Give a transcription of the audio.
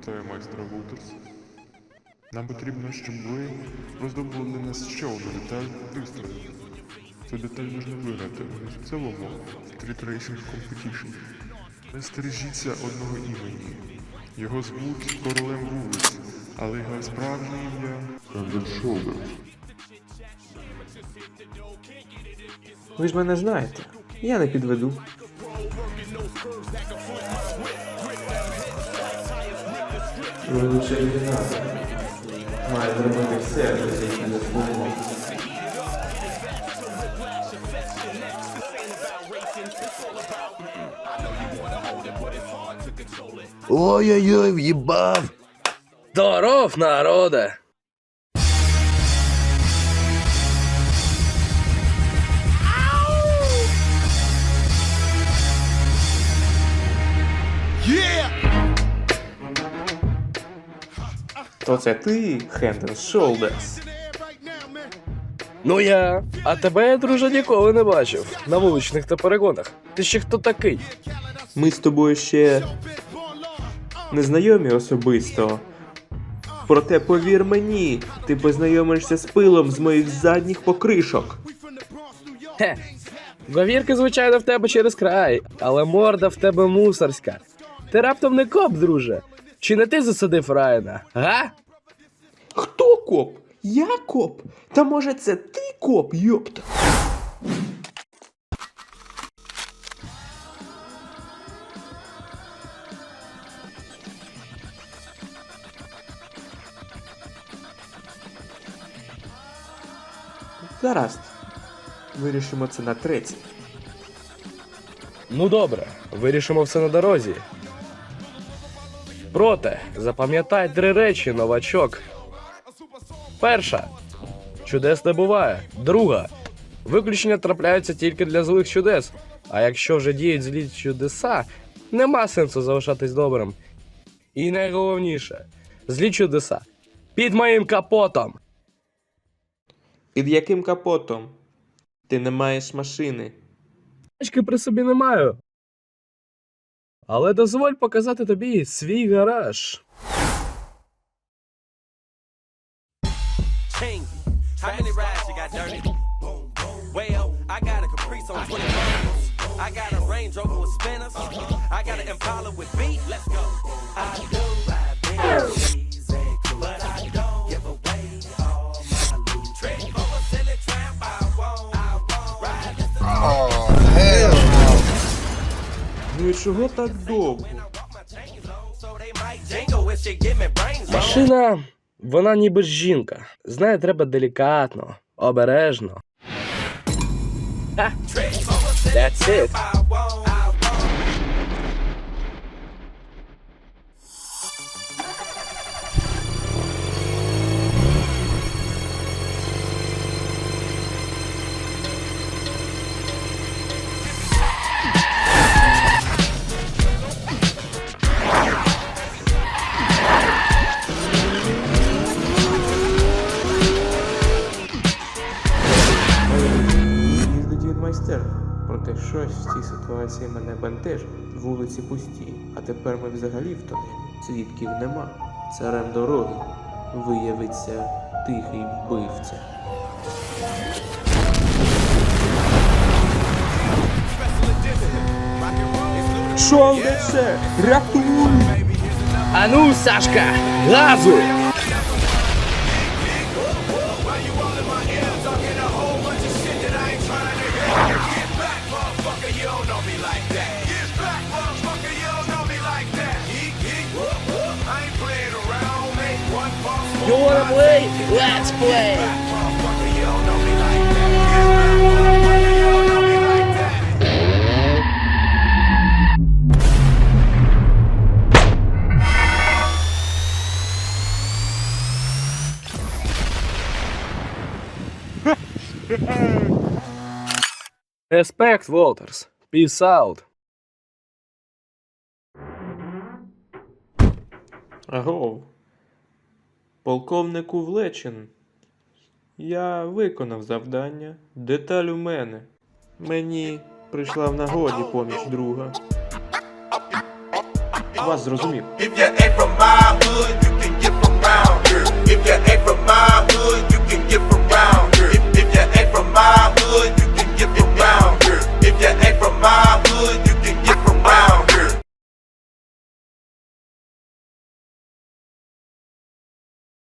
Вітаю, майстра Вутерс. Нам потрібно, щоб ви роздобули нас ще одну деталь пристрою. Цю деталь можна виграти в цілому Street Racing Competition. Не стережіться одного імені. Його звуть королем вулиць, але його справжнє ім'я Хендер Шолдер. Ви ж мене знаєте. Я не підведу. Ви лише лейтенант. Має зробити все, що звідси не допомогу. Ой-ой-ой, в'їбав. Здоров, народе! То це ти, Хендер Шолдерс. Ну я. А тебе я, друже, ніколи не бачив на вуличних та перегонах. Ти ще хто такий? Ми з тобою ще не знайомі особисто. Проте повір мені, ти познайомишся з пилом з моїх задніх покришок. Хе. Говірки, звичайно, в тебе через край, але морда в тебе мусорська. Ти раптом не коп, друже. Чи не ти засадив Райана? Га? Хто коп? Я коп? Та може це ти коп, йопта? Гаразд. Вирішимо це на третій. Ну добре, вирішимо все на дорозі. Проте, запам'ятай три речі, новачок. Перша. Чудес не буває. Друга. Виключення трапляються тільки для злих чудес. А якщо вже діють злі чудеса, нема сенсу залишатись добрим. І найголовніше, злі чудеса. Під моїм капотом. Під яким капотом? Ти не маєш машини. Тачки при собі не маю. Але дозволь показати тобі свій гараж. King. How many rides you got dirty? Well, I got a Caprice on 20 miles. I got a Range Rover with spinners. I got an Impala with beat. Let's go. I do чого так довго? Машина, вона ніби ж жінка. З нею треба делікатно, обережно. That's it. Проте щось в цій ситуації мене бентежить. Вулиці пусті, а тепер ми взагалі в тонелі. Свідків нема. Царем дороги виявиться тихий вбивця. Шолдерсе! Рятуй! Ану, Сашка, газу! You wanna play? Let's play! Respect, Walters. Peace out. Агов. Полковнику Влечин. Я виконав завдання. Деталь у мене. Мені прийшла в нагоді поміч друга. вас зрозумів. If you ain't from my hood, you can get from round here. If you ain't from my hood,